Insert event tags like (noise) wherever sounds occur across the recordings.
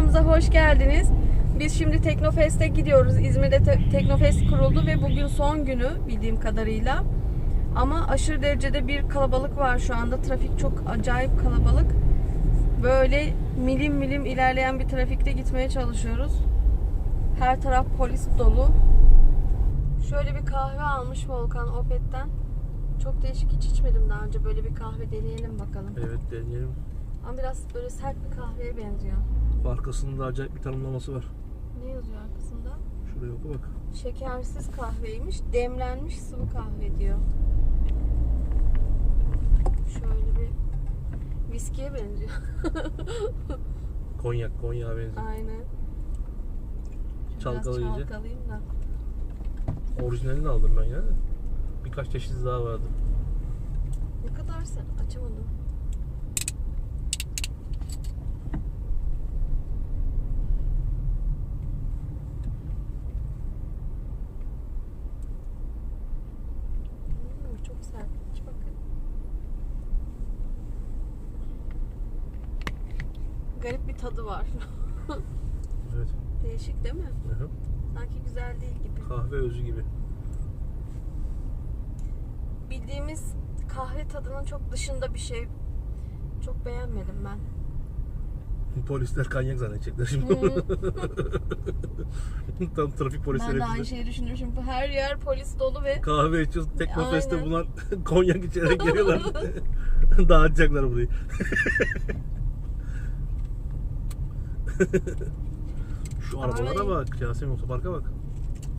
videomuza hoş geldiniz. Biz şimdi Teknofest'e gidiyoruz. İzmir'de te- Teknofest kuruldu ve bugün son günü bildiğim kadarıyla. Ama aşırı derecede bir kalabalık var şu anda. Trafik çok acayip kalabalık. Böyle milim milim ilerleyen bir trafikte gitmeye çalışıyoruz. Her taraf polis dolu. Şöyle bir kahve almış Volkan Opet'ten. Çok değişik hiç içmedim daha önce. Böyle bir kahve deneyelim bakalım. Evet deneyelim. Ama biraz böyle sert bir kahveye benziyor. Arkasında acayip bir tanımlaması var. Ne yazıyor arkasında? Şuraya oku bak. Şekersiz kahveymiş, demlenmiş sıvı kahve diyor. Şöyle bir viskiye benziyor. (laughs) Konyak, konyağa benziyor. Aynen. Biraz çalkalayayım da. Orijinalini aldım ben ya. Birkaç çeşit daha vardı. Ne kadar sen açamadım. Garip bir tadı var. (laughs) Evet. Değişik değil mi? Hı hı. Sanki güzel değil gibi. Kahve özü gibi. Bildiğimiz kahve tadının çok dışında bir şey. Çok beğenmedim ben. Polisler kanyak zannedecekler şimdi. (laughs) Tam trafik polisleri ben de aynı şeyi düşünmüşüm. Her yer polis dolu ve Kahve içiyoruz. Teknofest'te Aynen. bunlar (laughs) konyak içerek geliyorlar. Dağıtacaklar burayı. (laughs) Şu arabalara Ay. bak. Yasemin otoparka bak.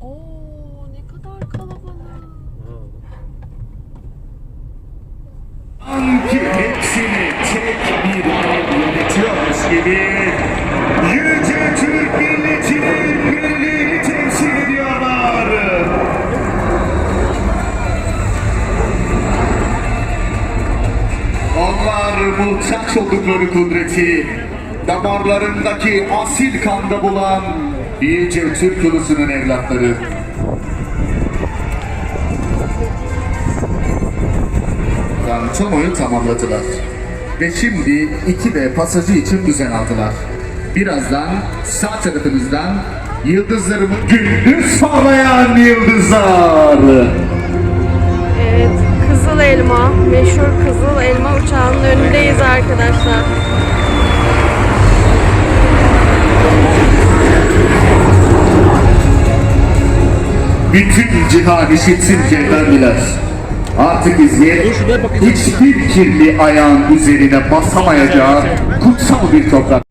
Oo ne kadar kalabalık. Aa. Sanki hepsini tek bir el yönetiyormuş gibi Yüce Türk milletinin birliğini temsil ediyorlar. Onlar muhtaç oldukları kudreti damarlarındaki asil kanda bulan Yüce Türk ulusunun evlatları. Kantonoyu tamamladılar. Ve şimdi iki de pasajı için düzen aldılar. Birazdan sağ tarafınızdan yıldızlarımı gündüz sağlayan yıldızlar. Evet Kızıl Elma. Meşhur Kızıl Elma uçağının önündeyiz arkadaşlar. Bütün cihan işitsin cevherliler. Artık İzmir hiçbir kirli ayağın üzerine basamayacağı kutsal bir toprak.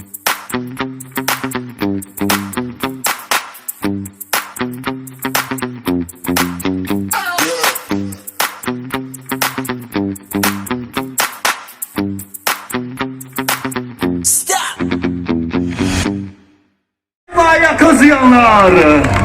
嗯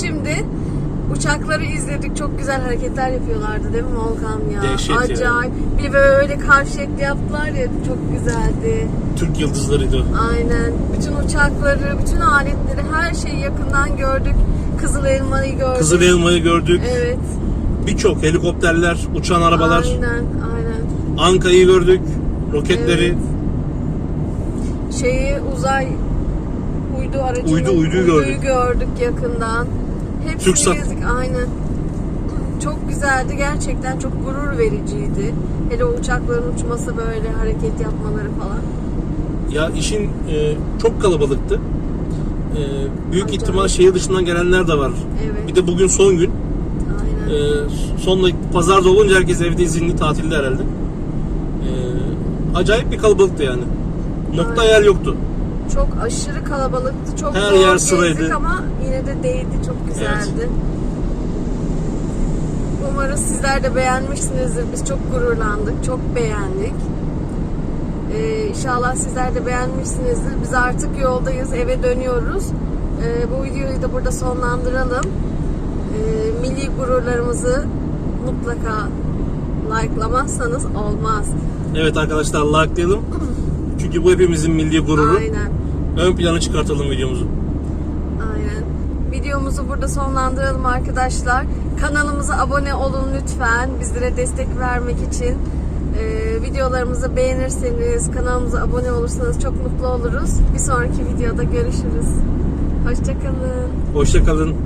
şimdi uçakları izledik. Çok güzel hareketler yapıyorlardı değil mi Volkan ya? Dehşet ya. Acayip. Bir böyle karşı şekli yaptılar ya çok güzeldi. Türk yıldızlarıydı. Aynen. Bütün uçakları, bütün aletleri, her şeyi yakından gördük. Kızıl elmayı gördük. Kızıl Elma'yı gördük. Evet. Birçok helikopterler, uçan arabalar. Aynen, aynen. Anka'yı gördük. Roketleri. Evet. Şeyi uzay uydu aracını Uydu- uyduyu uyduyu gördük. gördük yakından. Hepsini TürkSat. gezdik aynen. Çok güzeldi gerçekten çok gurur vericiydi. Hele o uçakların uçması böyle hareket yapmaları falan. Ya işin e, çok kalabalıktı. E, büyük Acayip. ihtimal şehir dışından gelenler de var. Evet. Bir de bugün son gün. Aynen. E, sonunda pazarda olunca herkes evde izinli tatilde herhalde. E, acayip bir kalabalıktı yani. Nokta Aynen. yer yoktu. Çok aşırı kalabalıktı. Çok Her zor yer gezdik sıraydı. ama yine de değdi. Çok güzeldi. Umarız sizler de beğenmişsinizdir. Biz çok gururlandık. Çok beğendik. Ee, inşallah sizler de beğenmişsinizdir. Biz artık yoldayız. Eve dönüyoruz. Ee, bu videoyu da burada sonlandıralım. Ee, milli gururlarımızı mutlaka like'lamazsanız olmaz. Evet arkadaşlar likelayalım. (clears throat) Çünkü bu hepimizin milli gururu. Aynen. Ön plana çıkartalım videomuzu. Aynen. Videomuzu burada sonlandıralım arkadaşlar. Kanalımıza abone olun lütfen. Bizlere destek vermek için. Ee, videolarımızı beğenirseniz, kanalımıza abone olursanız çok mutlu oluruz. Bir sonraki videoda görüşürüz. Hoşçakalın. Hoşçakalın.